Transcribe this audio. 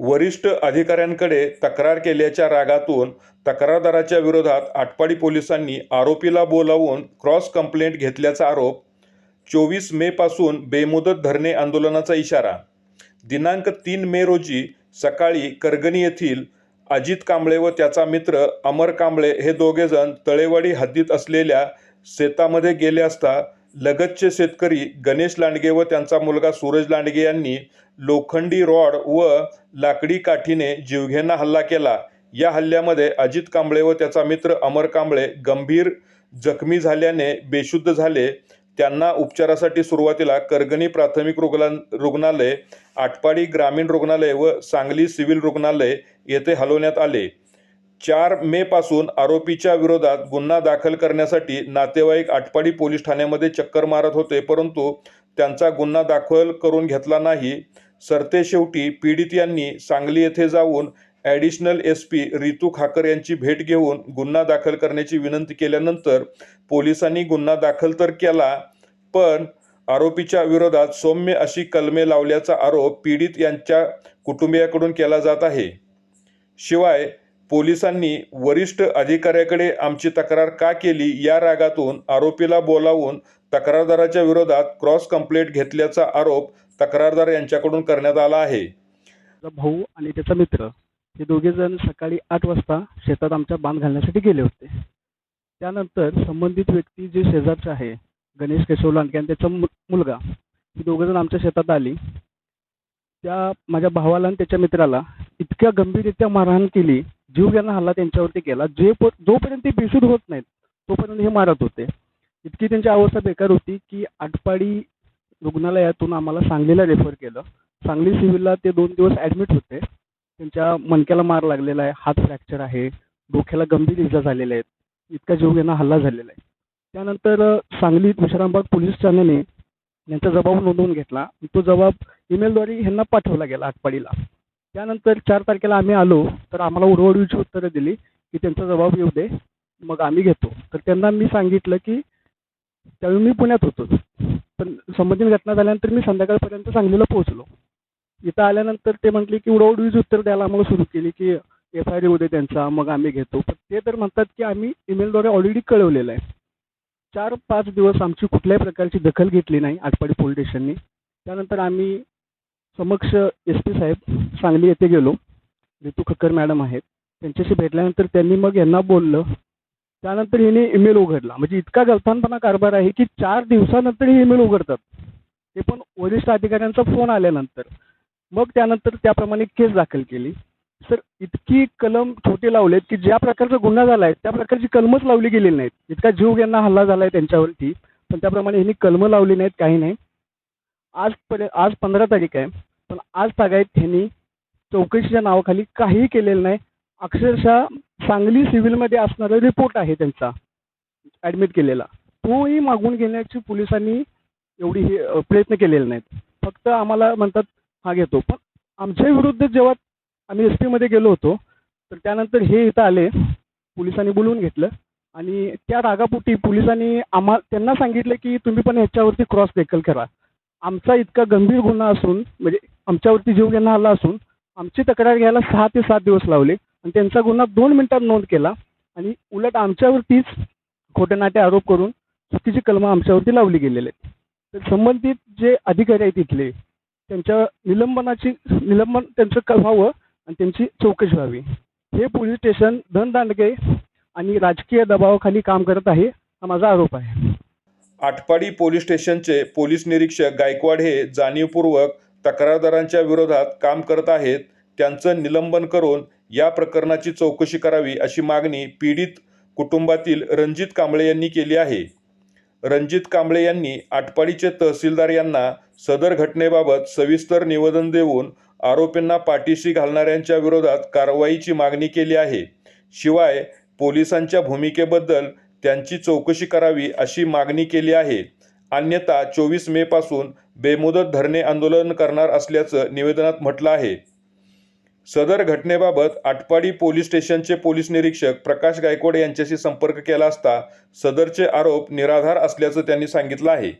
वरिष्ठ अधिकाऱ्यांकडे तक्रार केल्याच्या रागातून तक्रारदाराच्या विरोधात आटपाडी पोलिसांनी आरोपीला बोलावून क्रॉस कंप्लेंट घेतल्याचा आरोप चोवीस मेपासून बेमुदत धरणे आंदोलनाचा इशारा. दिनांक तीन मे रोजी सकाळी करगणी येथील अजित कांबळे व त्याचा मित्र अमर कांबळे हे दोघेजण तळेवाडी हद्दीत असलेल्या शेतामध्ये गेले असता लगतचे शेतकरी गणेश लांडगे व त्यांचा मुलगा सूरज लांडगे यांनी लोखंडी रॉड व लाकडी काठीने जीवघेना हल्ला केला. या हल्ल्यामध्ये अजित कांबळे व त्याचा मित्र अमर कांबळे गंभीर जखमी झाल्याने बेशुद्ध झाले. त्यांना उपचारासाठी सुरुवातीला करगणी प्राथमिक रुग्ला रुग्णालय आटपाडी ग्रामीण रुग्णालय व सांगली सिव्हिल रुग्णालय येथे हलवण्यात आले. चार मे पासून आरोपीच्या विरोधात गुन्हा दाखल करण्यासाठी नातेवाईक आटपाडी पोलीस ठाण्यामध्ये चक्कर मारत होते परंतु त्यांचा गुन्हा दाखल करून घेतला नाही. सरते शेवटी पीडित यांनी सांगली येथे जाऊन ॲडिशनल एस पी रितू खाकर यांची भेट घेऊन गुन्हा दाखल करण्याची विनंती केल्यानंतर पोलिसांनी गुन्हा दाखल तर केला पण आरोपीच्या विरोधात सौम्य अशी कलमे लावल्याचा आरोप पीडित यांच्या कुटुंबियाकडून केला जात आहे. शिवाय पोलिसांनी वरिष्ठ अधिकाऱ्याकडे आमची तक्रार का केली या रागातून आरोपीला बोलावून तक्रारदाराच्या विरोधात क्रॉस कंप्लेंट घेतल्याचा आरोप तक्रारदार यांच्याकडून करण्यात आला आहे. भाऊ आणि त्याचा मित्र हे दोघे जण सकाळी आठ वाजता शेतात आमच्या बांध घालण्यासाठी गेले होते. त्यानंतर संबंधित व्यक्ती जे शेजारचे आहे गणेश केशव लांडगे आणि त्याचा मुलगा ही दोघं जण आमच्या शेतात आली. त्या माझ्या भावाला आणि त्याच्या मित्राला इतक्या गंभीररित्या मारहाण केली जीव यांना हल्ला त्यांच्यावरती केला जे जोपर्यंत ते बेशुद्ध होत नाहीत तोपर्यंत हे मारत होते. इतकी त्यांची अवस्था बेकार होती की आटपाडी रुग्णालयातून आम्हाला सांगलीला रेफर केलं. सांगली सिव्हिलला ते दोन दिवस ॲडमिट होते. त्यांच्या मणक्याला मार लागलेला आहे हात फ्रॅक्चर आहे डोक्याला गंभीर इजा झालेल्या आहेत इतका जीव यांना हल्ला झालेला आहे. त्यानंतर सांगलीत सांगली विश्रामबाग पोलीस ठाण्याने यांचा जबाब नोंदवून घेतला. तो जबाब ईमेलद्वारे ह्यांना पाठवला गेला आटपाडीला. त्यानंतर चार तारखेला आम्ही आलो तर आम्हाला उडवडीची उत्तरं दिली की त्यांचा जबाब येऊ दे मग आम्ही घेतो. तर त्यांना मी सांगितलं की त्यावेळी मी पुण्यात होतो. पण संबंधित घटना झाल्यानंतर मी संध्याकाळपर्यंत सांगलीला पोहोचलो. इथं आल्यानंतर ते म्हटले की उडवडीची उत्तर द्यायला आम्हाला सुरू केली की एफ आय आर येऊ दे त्यांचा मग आम्ही घेतो. पण ते तर म्हणतात की आम्ही ईमेलद्वारे ऑलरेडी कळवलेलं आहे. चार पाच दिवस आमची कुठल्याही प्रकारची दखल घेतली नाही आटपाडी पोलीस स्टेशननी. त्यानंतर आम्ही समक्ष एस पी साहेब सांगली येथे गेलो. रितू खक्कर मॅडम आहेत. त्यांच्याशी भेटल्यानंतर त्यांनी मग यांना बोललं. त्यानंतर हिने ईमेल उघडला. म्हणजे इतका गलथानपणा कारभार आहे की चार दिवसानंतर हे ईमेल उघडतात. ते पण वरिष्ठ अधिकाऱ्यांचा फोन आल्यानंतर. मग त्यानंतर त्याप्रमाणे केस दाखल केली. सर इतकी कलम छोटे लावलेत की ज्या प्रकारचा गुन्हा झाला आहे त्या प्रकारची कलमच लावली गेलेली नाहीत. इतका जीव यांना हल्ला झाला आहे त्यांच्यावरती. पण त्याप्रमाणे ह्यांनी कलमं लावली नाहीत काही नाही. आज पर्य आज पंधरा तारीख आहे पण आज तागायत ह्यांनी चौकशीच्या नावाखाली काहीही केलेलं नाही. अक्षरशः सांगली सिव्हिलमध्ये असणारा रिपोर्ट आहे त्यांचा ॲडमिट केलेला. तोही मागून घेण्याची पोलिसांनी एवढी हे प्रयत्न केलेले नाहीत. फक्त आम्हाला म्हणतात हा घेतो. पण आमच्या विरुद्ध जेव्हा आम्ही एस पीमध्ये गेलो होतो तर त्यानंतर हे इथं आले पोलिसांनी बोलवून घेतलं. आणि त्या रागापोटी पोलिसांनी आम्हा त्यांना सांगितलं की तुम्ही पण ह्याच्यावरती क्रॉस देखल करा. आमचा इतका गंभीर गुन्हा असून म्हणजे आमच्यावरती जीव घेणं आला असून आमची तक्रार घ्यायला सहा ते सात दिवस लावले. आणि त्यांचा गुन्हा दोन मिनिटात नोंद केला. आणि उलट आमच्यावरतीच खोटेनाटे आरोप करून चुकीची कलमं आमच्यावरती लावली गेलेले आहेत. तर संबंधित जे अधिकारी आहेत तिथले त्यांच्या निलंबनाची निलंबन त्यांचं क- व्हावं आणि त्यांची चौकशी व्हावी. हे पोलीस स्टेशन धनदांडगे आणि राजकीय दबावाखाली काम करत आहे हा माझा आरोप आहे. आटपाडी पोलीस स्टेशनचे पोलीस निरीक्षक गायकवाड हे जाणीवपूर्वक तक्रारदारांच्या विरोधात काम करत आहेत. त्यांचं निलंबन करून या प्रकरणाची चौकशी करावी अशी मागणी पीडित कुटुंबातील रणजित कांबळे यांनी केली आहे. रणजित कांबळे यांनी आटपाडीचे तहसीलदार यांना सदर घटनेबाबत सविस्तर निवेदन देऊन आरोपींना पाठीशी घालणाऱ्यांच्या विरोधात कारवाईची मागणी केली आहे. शिवाय पोलिसांच्या भूमिकेबद्दल त्यांची चौकशी करावी अशी मागणी केली आहे. अन्यथा चोवीस मेपासून बेमुदत धरणे आंदोलन करणार असल्याचं निवेदनात म्हटलं आहे. सदर घटनेबाबत आटपाडी पोलीस स्टेशनचे पोलीस निरीक्षक प्रकाश गायकवाड यांच्याशी संपर्क केला असता सदरचे आरोप निराधार असल्याचं त्यांनी सांगितलं आहे.